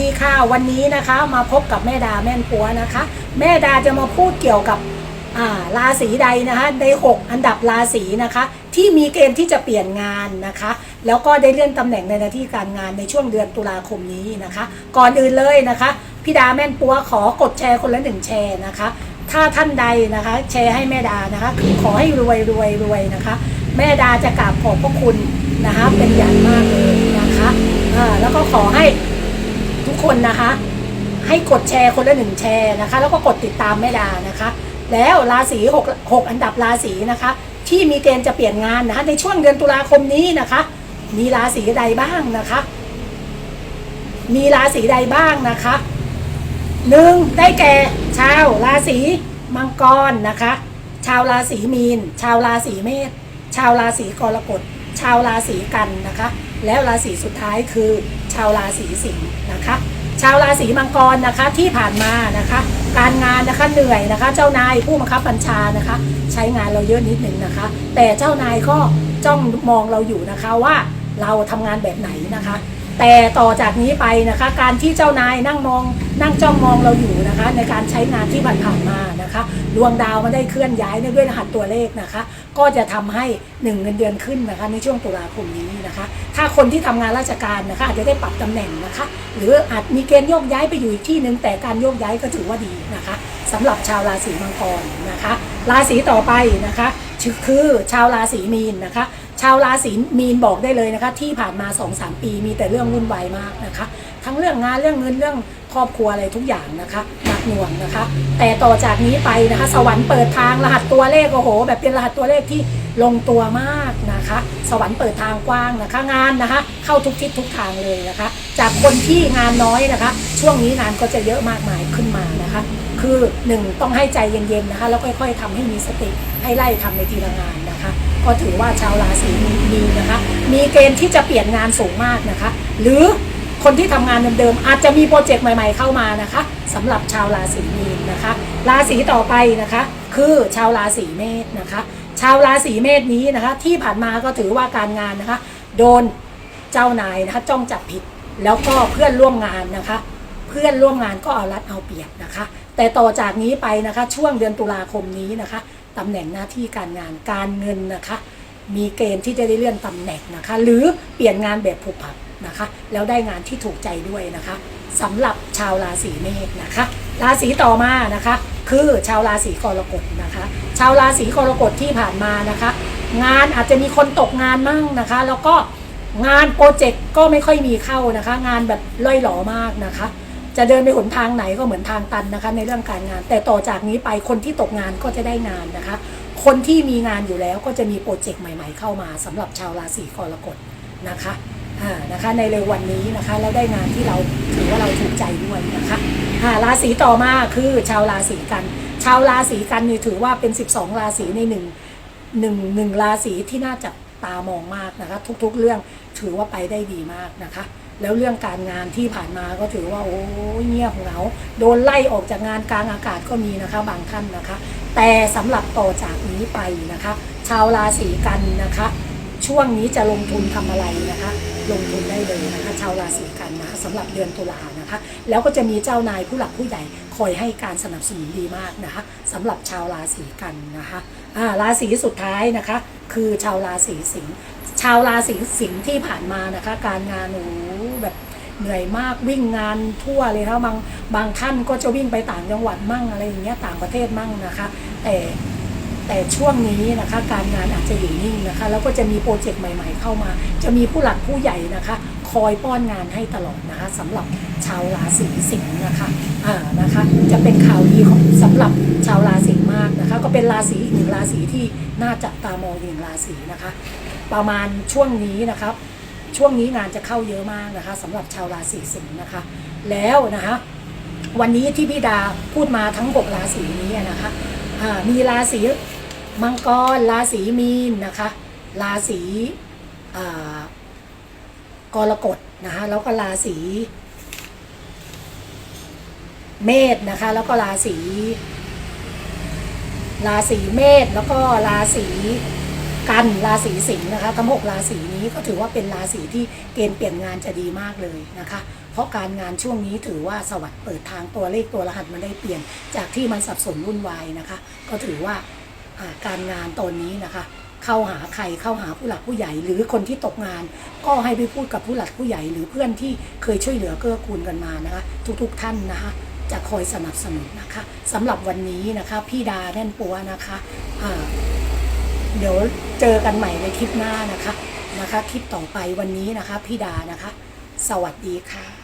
ดีค่ะวันนี้นะคะมาพบกับแม่ดาแม่นปัวนะคะ แม่ดาจะมาพูดเกี่ยวกับาราศีใดนะคะใน 6 อันดับราศีนะคะ ที่มีเกณฑ์ที่จะเปลี่ยนงานนะคะ แล้วก็ได้เลื่อนตำแหน่งในหน้าที่การงานในช่วงเดือนตุลาคมนี้นะคะ ก่อนอื่นเลยนะคะพี่ดาแม่นปัวขอกดแชร์คนละหนึ่งแชร์นะคะ ถ้าท่านใดนะคะ แชร์ให้แม่ดานะคะ ขอให้รวยรวยรวยนะคะ แม่ดาจะกราบขอบพระคุณนะคะเป็นอย่างมากเลยนะคะแล้วก็ขอให้ คนนะคะ ให้กดแชร์คนละหนึ่งแชร์นะคะ แล้วก็กดติดตามแม่ดานะคะ แล้วราศีหกหกอันดับราศีนะคะ ที่มีเกณฑ์จะเปลี่ยนงานนะคะ ในช่วงเดือนตุลาคมนี้นะคะ มีราศีใดบ้างนะคะ มีราศีใดบ้างนะคะหนึ่งได้แก่ชาวราศีมังกรนะคะ ชาวราศีมีน ชาวราศีเมษชาวราศีกรกฎชาวราศีกันนะคะ แล้วราศีสุดท้ายคือชาวราศีสิงห์นะคะ ชาวราศีมังกรนะคะที่ผ่านมานะคะ การงานนะคะเหนื่อยนะคะ เจ้านายผู้บังคับบัญชานะคะ ใช้งานเราเยอะนิดหนึ่งนะคะ แต่เจ้านายก็จ้องมองเราอยู่นะคะว่า เราทำงานแบบไหนนะคะ แต่ต่อจากนี้ไปนะคะ การที่เจ้านายนั่งมอง นั่งจ้องมองเราอยู่นะคะ ในการใช้งานที่ผ่านๆมานะคะดวงดาวมันได้เคลื่อนย้ายด้วยรหัสตัวเลขนะคะ ก็จะทำให้หนึ่งเงินเดือนขึ้นนะคะในช่วงตุลาคมนี้นะคะ ถ้าคนที่ทำงานราชการนะคะอาจจะได้ปรับตำแหน่งนะคะ หรืออาจมีเกณฑ์โยกย้ายไปอยู่อีกที่หนึ่งแต่การโยกย้ายก็ถือว่าดีนะคะสำหรับชาวราศีมังกรนะคะ ราศีต่อไปนะคะคือชาวราศีมีนนะคะาวราศีมีนบอกได้เลยนะคะ ที่ผ่านมา 2-3 ปีมีแต่เรื่องวุ่นวายมากนะคะ ทั้งเรื่องงานเรื่องเงินเรื่องครอบครัวอะไรทุกอย่างนะคะหนักหน่วงนะคะ แต่ต่อจากนี้ไปนะคะ สวรรค์เปิดทางรหัสตัวเลขโอ้โห แบบเป็นรหัสตัวเลขที่ลงตัวมากนะคะ สวรรค์เปิดทางกว้างนะคะ งานนะคะ เข้าทุกทิศทุกทางเลยนะคะ จากคนที่งานน้อยนะคะ ช่วงนี้งานก็จะเยอะมากมายขึ้นมานะคะ คือหนึ่งต้องให้ใจเย็นๆนะคะ แล้วค่อย ๆทำให้มีสติให้ไล่ทำในทีละงานนะคะ ก็ถือว่าชาวราศีมีนนะคะ มีเกณฑ์ที่จะเปลี่ยนงานสูงมากนะคะ หรือคนที่ทำงานเดิมๆอาจจะมีโปรเจกต์ใหม่ ๆเข้ามานะคะสำหรับชาวราศีมีนนะคะ ราศีต่อไปนะคะ คือชาวราศีเมษนะคะ ชาวราศีเมษนี้นะคะ ที่ผ่านมาก็ถือว่าการงานนะคะ โดนเจ้านายนะคะจ้องจับผิดแล้วก็เพื่อนร่วมงานนะคะ เพื่อนร่วมงานก็เอารัดเอาเปรียบนะคะ แต่ต่อจากนี้ไปนะคะ ช่วงเดือนตุลาคมนี้นะคะ ตำแหน่งหน้าที่การงานการเงินนะคะ มีเกณฑ์ที่จะได้เลื่อนตำแหน่งนะคะ หรือเปลี่ยนงานแบบผูกผับนะคะ แล้วได้งานที่ถูกใจด้วยนะคะสำหรับชาวราศีเมษนะคะ ราศีต่อมานะคะ คือชาวราศีกรกฎนะคะ ชาวราศีกรกฎที่ผ่านมานะคะ งานอาจจะมีคนตกงานมั่งนะคะ แล้วก็งานโปรเจกต์ก็ไม่ค่อยมีเข้านะคะ งานแบบล่อยหลอมากนะคะ จะเดินไปหนทางไหนก็เหมือนทางตันนะคะ ในเรื่องการงาน แต่ต่อจากนี้ไปคนที่ตกงานก็จะได้งานนะคะ คนที่มีงานอยู่แล้วก็จะมีโปรเจกต์ใหม่ ๆ เข้ามาสำหรับชาวราศีกรกฎนะคะอ่านะคะ ในเร็ววันนี้นะคะแล้วได้งานที่เราถือว่าเราถูกใจด้วยนะคะอ่าราศีต่อมาคือชาวราศีกัน ชาวราศีกันนี่ถือว่าเป็น 12 ราศีในหนึ่งหนึ่งหนึ่งราศีที่น่าจับตามองมากนะคะ ทุกๆเรื่องถือว่าไปได้ดีมากนะคะ แล้วเรื่องการงานที่ผ่านมาก็ถือว่าโอ้ยเงียบเหงาโดนไล่ออกจากงานกลางอากาศก็มีนะคะ บางท่านนะคะ แต่สำหรับต่อจากนี้ไปนะคะ ชาวราศีกันนะคะ ช่วงนี้จะลงทุนทำอะไรนะคะ ลงทุนได้เลยนะคะ ชาวราศีกันนะคะสำหรับเดือนตุลานะคะ แล้วก็จะมีเจ้านายผู้หลักผู้ใหญ่คอยให้การสนับสนุนดีมากนะคะสำหรับชาวราศีกันนะคะอ่าราศีสุดท้ายนะคะ คือชาวราศีสิงห์าวราศีสิงห์ที่ผ่านมานะคะ การงานโอ้แบบเหนื่อยมากวิ่งงานทั่วเลยค่ะบางบางท่านก็จะวิ่งไปต่างจังหวัดมั่งอะไรอย่างเงี้ยต่างประเทศมั่งนะคะ แต่แต่ช่วงนี้นะคะการงานอาจจะอยู่นิ่งนะคะ แล้วก็จะมีโปรเจกต์ใหม่ ๆ เข้ามา จะมีผู้หลักผู้ใหญ่นะคะ คอยป้อนงานให้ตลอดนะคะสำหรับชาวราศีสิงห์นะคะอ่านะคะ จะเป็นข่าวดีของสำหรับชาวราศีมากนะคะ ก็เป็นราศีอีกหนึ่งราศีที่น่าจับตามองอีกหนึ่งราศีนะคะ ประมาณช่วงนี้นะครับ ช่วงนี้งานจะเข้าเยอะมากนะคะสำหรับชาวราศีสิงห์นะคะ แล้วนะคะวันนี้ที่พี่ดาพูดมาทั้ง 6 ราศีนี้นะคะมีราศีมังกร ราศีมีนนะคะ ราศีกรกฎนะคะแล้วก็ราศีเมษนะคะ แล้วก็ราศีราศีเมษแล้วก็ราศี กันราศีสิงห์นะคะทั้งหกราศีนี้ก็ถือว่าเป็นราศีที่เกณฑ์เปลี่ยนงานจะดีมากเลยนะคะ เพราะการงานช่วงนี้ถือว่าสวัสดิ์เปิดทางตัวเลขตัวรหัสมันได้เปลี่ยน จากที่มันสับสนวุ่นวายนะคะ ก็ถือว่าการงานตอนนี้นะคะ เข้าหาใครเข้าหาผู้หลักผู้ใหญ่ หรือคนที่ตกงาน ก็ให้ไปพูดกับผู้หลักผู้ใหญ่ หรือเพื่อนที่เคยช่วยเหลือเกื้อกูลกันมานะคะ ทุกๆท่านนะคะจะคอยสนับสนุนนะคะสำหรับวันนี้นะคะ พี่ดาแน่นปัวนะคะอ่า เดี๋ยวเจอกันใหม่ในคลิปหน้านะคะนะคะ คลิปต่อไปวันนี้นะคะ พี่ดานะคะ สวัสดีค่ะ